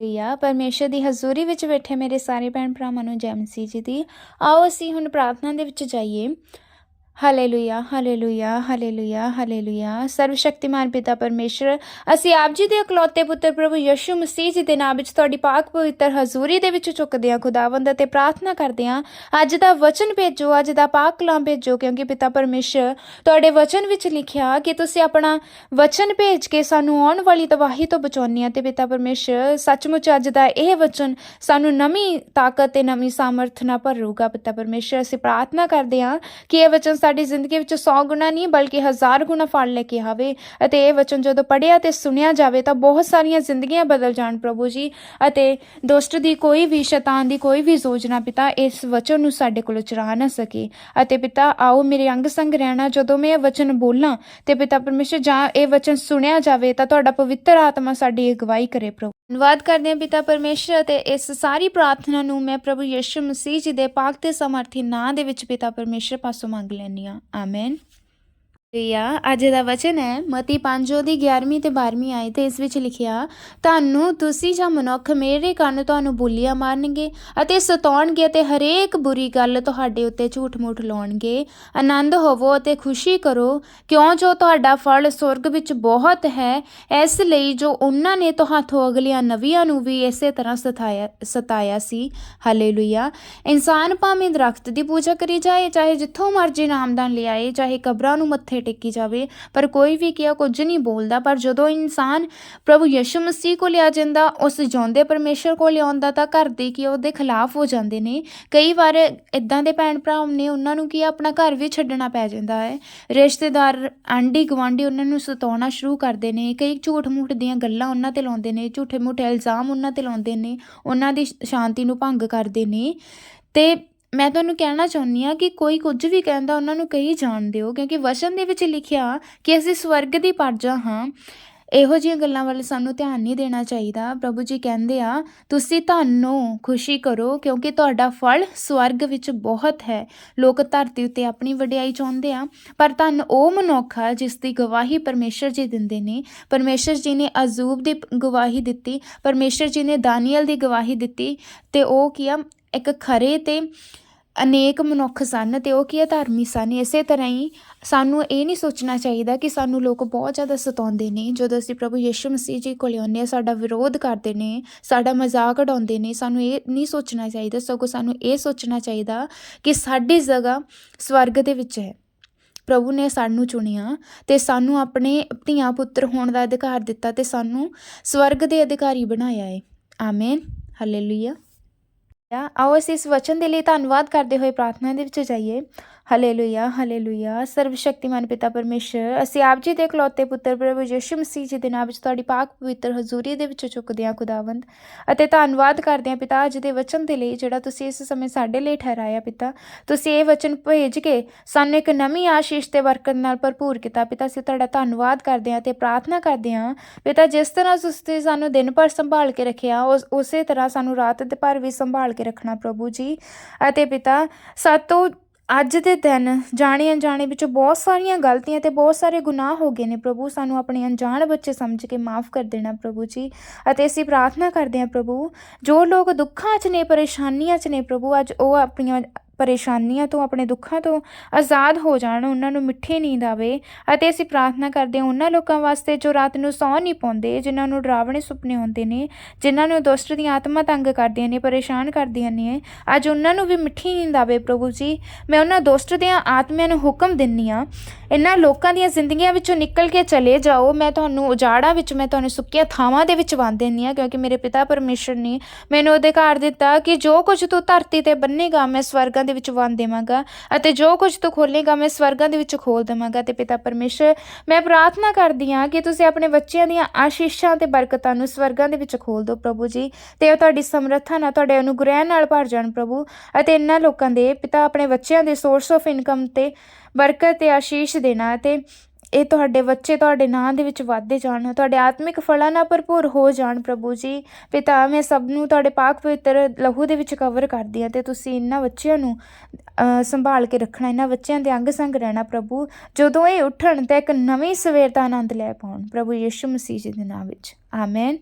Hallelujah ਪਰਮੇਸ਼ਰ ਦੀ ਹਜ਼ੂਰੀ ਵਿੱਚ ਬੈਠੇ ਮੇਰੇ ਸਾਰੇ ਭੈਣ ਭਰਾਵਾਂ ਨੂੰ ਜੈ ਮਸੀਹ ਜੀ ਦੀ। ਆਓ ਅਸੀਂ ਹੁਣ ਪ੍ਰਾਰਥਨਾ ਦੇ ਵਿੱਚ ਜਾਈਏ। ਹਾਲੇਲੂਇਆ ਹਾਲੇਲੂਇਆ ਹਾਲੇਲੂਇਆ ਹਾਲੇਲੂਇਆ ਸਰਵ ਸ਼ਕਤੀਮਾਨ ਪਿਤਾ ਪਰਮੇਸ਼ਰ, ਅਸੀਂ ਆਪ ਜੀ ਦੇ ਇਕਲੌਤੇ ਪੁੱਤਰ ਪ੍ਰਭੂ ਯਿਸੂ ਮਸੀਹ ਜੀ ਦੇ ਨਾਮ ਵਿੱਚ ਤੁਹਾਡੀ ਪਾਕ ਪਵਿੱਤਰ ਹਜ਼ੂਰੀ ਦੇ ਵਿੱਚ ਚੁੱਕਦੇ ਹਾਂ, ਖੁਦਾਵੰਦ ਅਤੇ ਪ੍ਰਾਰਥਨਾ ਕਰਦੇ ਹਾਂ। ਅੱਜ ਦਾ ਵਚਨ ਭੇਜੋ, ਅੱਜ ਦਾ ਪਾਕ ਕਲਾਮ ਭੇਜੋ, ਕਿਉਂਕਿ ਪਿਤਾ ਪਰਮੇਸ਼ਰ ਤੁਹਾਡੇ ਵਚਨ ਵਿੱਚ ਲਿਖਿਆ ਕਿ ਤੁਸੀਂ ਆਪਣਾ ਵਚਨ ਭੇਜ ਕੇ ਸਾਨੂੰ ਆਉਣ ਵਾਲੀ ਤਬਾਹੀ ਤੋਂ ਬਚਾਉਣੀ ਆ ਤੇ ਪਿਤਾ ਪਰਮੇਸ਼ਰ, ਸੱਚਮੁੱਚ ਅੱਜ ਦਾ ਇਹ ਵਚਨ ਸਾਨੂੰ ਨਵੀਂ ਤਾਕਤ ਤੇ ਨਵੀਂ ਸਾਮਰਥ ਭਰੂਗਾ। ਪਿਤਾ ਪਰਮੇਸ਼ਰ, ਅਸੀਂ ਪ੍ਰਾਰਥਨਾ ਕਰਦੇ ਹਾਂ ਕਿ ਇਹ ਵਚਨ ਸਾਡੀ ਜ਼ਿੰਦਗੀ ਵਿੱਚ 100 ਗੁਣਾ ਨਹੀਂ, ਬਲਕਿ ਹਜ਼ਾਰ ਗੁਣਾ ਫਲ ਲੈ ਕੇ ਆਵੇ। ਅਤੇ ਇਹ ਵਚਨ ਜਦੋਂ ਪੜਿਆ ਤੇ ਸੁਣਿਆ ਜਾਵੇ ਤਾਂ ਬਹੁਤ ਸਾਰੀਆਂ ਜ਼ਿੰਦਗੀਆਂ ਬਦਲ ਜਾਣ, ਪ੍ਰਭੂ ਜੀ। ਅਤੇ ਦੁਸ਼ਟ ਦੀ ਕੋਈ ਵੀ, ਸ਼ੈਤਾਨ ਦੀ ਕੋਈ ਵੀ ਯੋਜਨਾ ਪਿਤਾ, ਇਸ ਵਚਨ ਨੂੰ ਸਾਡੇ ਕੋਲੋਂ ਚੁਰਾ ਨਾ ਸਕੇ। ਅਤੇ ਪਿਤਾ, ਆਓ ਮੇਰੇ ਅੰਗ ਸੰਗ ਰਹਿਣਾ। ਜਦੋਂ ਮੈਂ ਇਹ ਵਚਨ ਬੋਲਾਂ ਤੇ ਪਿਤਾ ਪਰਮੇਸ਼ਰ ਜਾਂ ਇਹ ਵਚਨ ਸੁਣਿਆ ਜਾਵੇ ਤਾਂ ਤੁਹਾਡਾ ਪਵਿੱਤਰ ਆਤਮਾ ਸਾਡੀ ਅਗਵਾਈ ਕਰੇ, ਪ੍ਰਭੂ। ਧੰਨਵਾਦ ਕਰਦੇ ਹਾਂ ਪਿਤਾ ਪਰਮੇਸ਼ਰ ਅਤੇ ਇਸ ਸਾਰੀ ਪ੍ਰਾਰਥਨਾ ਨੂੰ ਮੈਂ ਪ੍ਰਭੂ ਯਿਸੂ ਮਸੀਹ ਜੀ ਦੇ ਪਾਕ ਤੇ ਸਮਰਥੀ ਨਾਂ ਦੇ ਵਿੱਚ ਪਿਤਾ ਪਰਮੇਸ਼ਰ ਪਾਸੋਂ ਮੰਗ ਲੈਂਦੀ ਹਾਂ ਆਮੇਨ ਲਿਆ ਅੱਜ ਦਾ ਵਚਨ ਹੈ ਮਤੀ 5 ਦੀ 11ਵੀਂ ਤੇ 12ਵੀਂ ਆਏ ਤੇ ਇਸ ਵਿੱਚ ਲਿਖਿਆ ਤੁਹਾਨੂੰ ਤੁਸੀਂ ਜਾਂ ਮਨੁੱਖ ਮੇਰੇ ਕੰਨ ਤੁਹਾਨੂੰ ਬੋਲੀਆਂ ਮਾਰਨਗੇ ਅਤੇ ਸਤਾਉਣਗੇ ਅਤੇ ਹਰੇਕ ਬੁਰੀ ਗੱਲ ਤੁਹਾਡੇ ਉੱਤੇ ਝੂਠ-ਮੂਠ ਲਾਉਣਗੇ ਆਨੰਦ ਹੋਵੋ ਅਤੇ ਖੁਸ਼ੀ ਕਰੋ ਕਿਉਂ ਜੋ ਤੁਹਾਡਾ ਫਲ ਸੁਰਗ ਵਿੱਚ ਬਹੁਤ ਹੈ ਇਸ ਲਈ ਜੋ ਉਹਨਾਂ ਨੇ ਤੁਹਾਥੋਂ ਅਗਲੀਆਂ ਨਵੀਆਂ ਨੂੰ ਵੀ ਇਸੇ ਤਰ੍ਹਾਂ ਸਤਾਇਆ ਸਤਾਇਆ ਸੀ ਹਾਲੇਲੂਇਆ ਇਨਸਾਨ ਭਾਵੇਂ ਦਰਖਤ ਦੀ ਪੂਜਾ ਕਰੀ ਜਾਏ ਚਾਹੇ ਜਿੱਥੋਂ ਮਰਜ਼ੀ ਨਾਮਦਾਨ ਲਿਆਏ ਚਾਹੇ ਕਬਰਾਂ ਨੂੰ ਮੱਥੇ ਟੇਕੀ ਜਾਵੇ। ਪਰ ਕੋਈ ਵੀ ਕਿਹਾ, ਕੁਝ ਨਹੀਂ ਬੋਲਦਾ। ਪਰ ਜਦੋਂ ਇਨਸਾਨ ਪ੍ਰਭੂ ਯਿਸੂ ਮਸੀਹ ਕੋਲ ਆ ਜਾਂਦਾ, ਉਸ ਜਿਉਂਦੇ ਪਰਮੇਸ਼ਰ ਕੋਲ ਆਉਂਦਾ, ਤਾਂ ਘਰ ਦੇ ਕੀ ਉਹਦੇ ਖਿਲਾਫ ਹੋ ਜਾਂਦੇ ਨੇ। ਕਈ ਵਾਰ ਇਦਾਂ ਦੇ ਭੈਣ ਭਰਾ ਨੇ, ਉਹਨਾਂ ਨੂੰ ਕੀ ਆਪਣਾ ਘਰ ਵੀ ਛੱਡਣਾ ਪੈ ਜਾਂਦਾ ਹੈ। ਰਿਸ਼ਤੇਦਾਰ, ਆਂਢੀ ਗੁਆਂਢੀ ਉਹਨਾਂ ਨੂੰ ਸਤਾਉਣਾ ਸ਼ੁਰੂ ਕਰਦੇ ਨੇ। ਕਈ ਝੂਠ ਮੂਠ ਦੀਆਂ ਗੱਲਾਂ ਉਹਨਾਂ ਤੇ ਲਾਉਂਦੇ ਨੇ, ਝੂਠੇ ਮੂਠੇ ਇਲਜ਼ਾਮ ਉਹਨਾਂ ਤੇ ਲਾਉਂਦੇ ਨੇ। ਉਹਨਾਂ ਦੀ ਸ਼ਾਂਤੀ ਨੂੰ ਭੰਗ ਕਰਦੇ ਨੇ। ਤੇ ਮੈਂ ਤੁਹਾਨੂੰ ਕਹਿਣਾ ਚਾਹੁੰਦੀ ਆ ਕਿ ਕੋਈ ਕੁਝ ਵੀ ਕਹਿੰਦਾ ਉਹਨਾਂ ਨੂੰ ਕਹੀ ਜਾਣ ਦਿਓ, ਕਿਉਂਕਿ ਵਚਨ ਦੇ ਵਿੱਚ ਲਿਖਿਆ ਕਿ ਅਸੀਂ ਸਵਰਗ ਦੀ ਪਰਜਾ ਹਾਂ। ਇਹੋ ਜਿਹੀਆਂ ਗੱਲਾਂ ਵੱਲ ਸਾਨੂੰ ਧਿਆਨ ਨਹੀਂ ਦੇਣਾ ਚਾਹੀਦਾ। ਪ੍ਰਭੂ ਜੀ ਕਹਿੰਦੇ ਆ, ਤੁਸੀਂ ਤੁਹਾਨੂੰ ਖੁਸ਼ੀ ਕਰੋ ਕਿਉਂਕਿ ਤੁਹਾਡਾ ਫਲ ਸਵਰਗ ਵਿੱਚ ਬਹੁਤ ਹੈ। ਲੋਕ ਧਰਤੀ ਉੱਤੇ ਆਪਣੀ ਵਡਿਆਈ ਚਾਹੁੰਦੇ ਆ, ਪਰ ਧੰਨ ਉਹ ਮਨੁੱਖ ਆ ਜਿਸ ਦੀ ਗਵਾਹੀ ਪਰਮੇਸ਼ਰ ਜੀ ਦਿੰਦੇ ਨੇ। ਪਰਮੇਸ਼ਰ ਜੀ ਨੇ ਅਜ਼ੂਬ ਦੀ ਗਵਾਹੀ ਦਿੱਤੀ। ਪਰਮੇਸ਼ਰ ਜੀ ਨੇ ਦਾਨੀਅਲ ਦੀ ਗਵਾਹੀ ਦਿੱਤੀ ਤੇ ਉਹ ਕੀ ਆ, ਇੱਕ ਖਰੇ ਤੇ ਅਨੇਕ ਮਨੁੱਖ ਸਨ ਤੇ ਉਹ ਕੀ ਆ ਸਨ। ਇਸੇ ਤਰ੍ਹਾਂ ਹੀ ਸਾਨੂੰ ਇਹ ਨਹੀਂ ਸੋਚਣਾ ਚਾਹੀਦਾ ਕਿ ਸਾਨੂੰ ਲੋਕ ਬਹੁਤ ਜ਼ਿਆਦਾ ਸਤਾਉਂਦੇ ਨੇ। ਜਦੋਂ ਅਸੀਂ ਪ੍ਰਭੂ ਯਿਸੂ ਮਸੀਹ ਜੀ ਕੋਲ ਆਉਂਦੇ ਹਾਂ, ਸਾਡਾ ਵਿਰੋਧ ਕਰਦੇ ਨੇ, ਸਾਡਾ ਮਜ਼ਾਕ ਉਡਾਉਂਦੇ ਨੇ, ਸਾਨੂੰ ਇਹ ਨਹੀਂ ਸੋਚਣਾ ਚਾਹੀਦਾ, ਸਗੋਂ ਸਾਨੂੰ ਇਹ ਸੋਚਣਾ ਚਾਹੀਦਾ ਕਿ ਸਾਡੀ ਜਗ੍ਹਾ ਸਵਰਗ ਦੇ ਵਿੱਚ ਹੈ। ਪ੍ਰਭੂ ਨੇ ਸਾਨੂੰ ਚੁਣਿਆ ਤੇ ਸਾਨੂੰ ਆਪਣੇ ਧੀਆਂ ਪੁੱਤਰ ਹੋਣ ਦਾ ਅਧਿਕਾਰ ਦਿੱਤਾ ਤੇ ਸਾਨੂੰ ਸਵਰਗ ਦੇ ਅਧਿਕਾਰੀ ਬਣਾਇਆ ਹੈ। ਆਮੇਨ। ਹਾਲੇਲੂਇਆ ਆ ਆਓ ਅਸੀਂ ਇਸ ਵਚਨ ਦੇ ਲਈ ਧੰਨਵਾਦ ਕਰਦੇ ਹੋਏ ਪ੍ਰਾਰਥਨਾ ਦੇ ਵਿੱਚ ਜਾਈਏ। ਹਾਲੇਲੂਇਆ ਹਾਲੇਲੂਇਆ ਸਰਵ ਸ਼ਕਤੀਮਾਨ ਪਿਤਾ ਪਰਮੇਸ਼ਰ, ਅਸੀਂ ਆਪ ਜੀ ਦੇ ਇਕਲੌਤੇ ਪੁੱਤਰ ਪ੍ਰਭੂ ਯਿਸੂ ਮਸੀਹ ਜੀ ਦੇ ਨਾਮ ਵਿੱਚ ਤੁਹਾਡੀ ਪਾਕ ਪਵਿੱਤਰ ਹਜ਼ੂਰੀ ਦੇ ਵਿੱਚ ਚੁੱਕਦੇ ਹਾਂ ਖੁਦਾਵੰਦ। ਅਤੇ ਧੰਨਵਾਦ ਕਰਦੇ ਹਾਂ ਪਿਤਾ ਅੱਜ ਦੇ ਵਚਨ ਦੇ ਲਈ ਜਿਹੜਾ ਤੁਸੀਂ ਇਸ ਸਮੇਂ ਸਾਡੇ ਲਈ ਠਹਿਰਾਇਆ ਪਿਤਾ। ਤੁਸੀਂ ਇਹ ਵਚਨ ਭੇਜ ਕੇ ਸਾਨੂੰ ਇੱਕ ਨਵੀਂ ਆਸ਼ੀਸ਼ ਤੇ ਬਰਕਤ ਨਾਲ ਭਰਪੂਰ ਕੀਤਾ ਪਿਤਾ। ਅਸੀਂ ਤੁਹਾਡਾ ਧੰਨਵਾਦ ਕਰਦੇ ਹਾਂ ਤੇ ਪ੍ਰਾਰਥਨਾ ਕਰਦੇ ਹਾਂ ਪਿਤਾ, ਜਿਸ ਤਰ੍ਹਾਂ ਤੁਸੀਂ ਸਾਨੂੰ ਦਿਨ ਭਰ ਸੰਭਾਲ ਕੇ ਰੱਖਿਆ, ਉਸ, ਉਸੇ ਤਰ੍ਹਾਂ ਸਾਨੂੰ ਰਾਤ ਦੇ ਭਰ ਵੀ ਸੰਭਾਲ ਕੇ ਰੱਖਣਾ ਪ੍ਰਭੂ ਜੀ। ਅਤੇ ਪਿਤਾ, ਸਾਤੋਂ ਅੱਜ ਦੇ ਦਿਨ ਜਾਣੇ ਅਣਜਾਣੇ ਵਿੱਚ ਬਹੁਤ ਸਾਰੀਆਂ ਗਲਤੀਆਂ ਤੇ ਬਹੁਤ ਸਾਰੇ ਗੁਨਾਹ ਹੋ ਗਏ ਨੇ। ਪ੍ਰਭੂ, ਸਾਨੂੰ ਆਪਣੇ ਅਣਜਾਣ ਬੱਚੇ ਸਮਝ ਕੇ ਮਾਫ ਕਰ ਦੇਣਾ ਪ੍ਰਭੂ ਜੀ ਅਤੇ ਅਸੀਂ ਪ੍ਰਾਰਥਨਾ ਕਰਦੇ ਹਾਂ ਪ੍ਰਭੂ, ਜੋ ਲੋਕ ਦੁੱਖਾਂ 'ਚ ਨੇ, ਪਰੇਸ਼ਾਨੀਆਂ 'ਚ ਨੇ ਪ੍ਰਭੂ, ਅੱਜ ਉਹ ਆਪਣੀਆਂ ਪਰੇਸ਼ਾਨੀਆਂ ਤੋਂ, ਆਪਣੇ ਦੁੱਖਾਂ ਤੋਂ ਆਜ਼ਾਦ ਹੋ ਜਾਣ, ਉਹਨਾਂ ਨੂੰ ਮਿੱਠੀ ਨੀਂਦ ਆਵੇ ਅਤੇ ਅਸੀਂ ਪ੍ਰਾਰਥਨਾ ਕਰਦੇ ਹਾਂ ਉਹਨਾਂ ਲੋਕਾਂ ਵਾਸਤੇ ਜੋ ਰਾਤ ਨੂੰ ਸੌਂ ਨਹੀਂ ਪਾਉਂਦੇ, ਜਿਨ੍ਹਾਂ ਨੂੰ ਡਰਾਵਣੇ ਸੁਪਨੇ ਆਉਂਦੇ ਨੇ, ਜਿਨ੍ਹਾਂ ਨੂੰ ਦੁਸ਼ਟ ਦੀਆਂ ਆਤਮਾ ਤੰਗ ਕਰਦੀਆਂ ਨੇ, ਪਰੇਸ਼ਾਨ ਕਰਦੀਆਂ ਨੇ, ਅੱਜ ਉਹਨਾਂ ਨੂੰ ਵੀ ਮਿੱਠੀ ਨੀਂਦ ਆਵੇ ਪ੍ਰਭੂ ਜੀ। ਮੈਂ ਉਹਨਾਂ ਦੁਸ਼ਟ ਦੀਆਂ ਆਤਮਿਆਂ ਨੂੰ ਹੁਕਮ ਦਿੰਨੀ ਆ ਇਹਨਾਂ ਲੋਕਾਂ ਦੀਆਂ ਜ਼ਿੰਦਗੀਆਂ ਵਿੱਚੋਂ ਨਿਕਲ ਕੇ ਚਲੇ ਜਾਓ, ਮੈਂ ਤੁਹਾਨੂੰ ਉਜਾੜਾਂ ਵਿੱਚ, ਮੈਂ ਤੁਹਾਨੂੰ ਸੁੱਕੀਆਂ ਥਾਵਾਂ ਦੇ ਵਿੱਚ ਬੰਨ ਦਿੰਨੀ ਆ ਕਿਉਂਕਿ ਮੇਰੇ ਪਿਤਾ ਪਰਮੇਸ਼ਰ ਨੇ ਮੈਨੂੰ ਅਧਿਕਾਰ ਦਿੱਤਾ ਕਿ ਜੋ ਕੁਝ ਤੂੰ ਧਰਤੀ ਤੇ ਬੰਨੇਗਾ ਮੈਂ ਸਵਰਗਾਂ ਦੇ ਵਿੱਚ ਵੰਡ ਦੇਵਾਂਗਾ ਅਤੇ ਜੋ ਕੁਝ ਤੂੰ ਖੋਲੇਗਾ ਮੈਂ ਸਵਰਗਾਂ ਦੇ ਵਿੱਚ ਖੋਲ ਦੇਵਾਂਗਾ ਤੇ ਪਿਤਾ ਪਰਮੇਸ਼ਰ, ਮੈਂ ਪ੍ਰਾਰਥਨਾ ਕਰਦੀ ਹਾਂ ਕਿ ਤੁਸੀਂ ਆਪਣੇ ਬੱਚਿਆਂ ਦੀਆਂ ਆਸ਼ੀਸ਼ਾਂ ਤੇ ਬਰਕਤਾਂ ਨੂੰ ਸਵਰਗਾਂ ਦੇ ਵਿੱਚ ਖੋਲ ਦਿਓ ਪ੍ਰਭੂ ਜੀ ਤੇ ਉਹ ਤੁਹਾਡੀ ਸਮਰੱਥਾ ਨਾਲ ਤੁਹਾਡੇ ਅਨੁਗ੍ਰਹਿ ਨਾਲ ਭਰ ਜਾਣ ਪ੍ਰਭੂ ਅਤੇ ਇਹਨਾਂ ਲੋਕਾਂ ਦੇ ਪਿਤਾ ਆਪਣੇ ਬੱਚਿਆਂ ਦੇ ਸੋਰਸ ਆਫ ਇਨਕਮ ਤੇ ਬਰਕਤ ਤੇ ਆਸ਼ੀਸ਼ ਦੇਣਾ ਤੇ ਇਹ ਤੁਹਾਡੇ ਬੱਚੇ ਤੁਹਾਡੇ ਨਾਂ ਦੇ ਵਿੱਚ ਵਧਦੇ ਜਾਣ, ਤੁਹਾਡੇ ਆਤਮਿਕ ਫਲਾਂ ਨਾਲ ਭਰਪੂਰ ਹੋ ਜਾਣ ਪ੍ਰਭੂ ਜੀ। ਪਿਤਾ ਮੈਂ ਸਭ ਨੂੰ ਤੁਹਾਡੇ ਪਾਕ ਪਵਿੱਤਰ ਲਹੂ ਦੇ ਵਿੱਚ ਕਵਰ ਕਰਦੀ ਹਾਂ ਤੇ ਤੁਸੀਂ ਇਹਨਾਂ ਬੱਚਿਆਂ ਨੂੰ ਸੰਭਾਲ ਕੇ ਰੱਖਣਾ, ਇਹਨਾਂ ਬੱਚਿਆਂ ਦੇ ਅੰਗ ਸੰਗ ਰਹਿਣਾ ਪ੍ਰਭੂ। ਜਦੋਂ ਇਹ ਉੱਠਣ ਤਾਂ ਇੱਕ ਨਵੀਂ ਸਵੇਰ ਦਾ ਆਨੰਦ ਲੈ ਪਾਉਣ ਪ੍ਰਭੂ ਯਿਸੂ ਮਸੀਹ ਜੀ ਦੇ ਨਾਮ ਵਿੱਚ। ਆਮੇਨ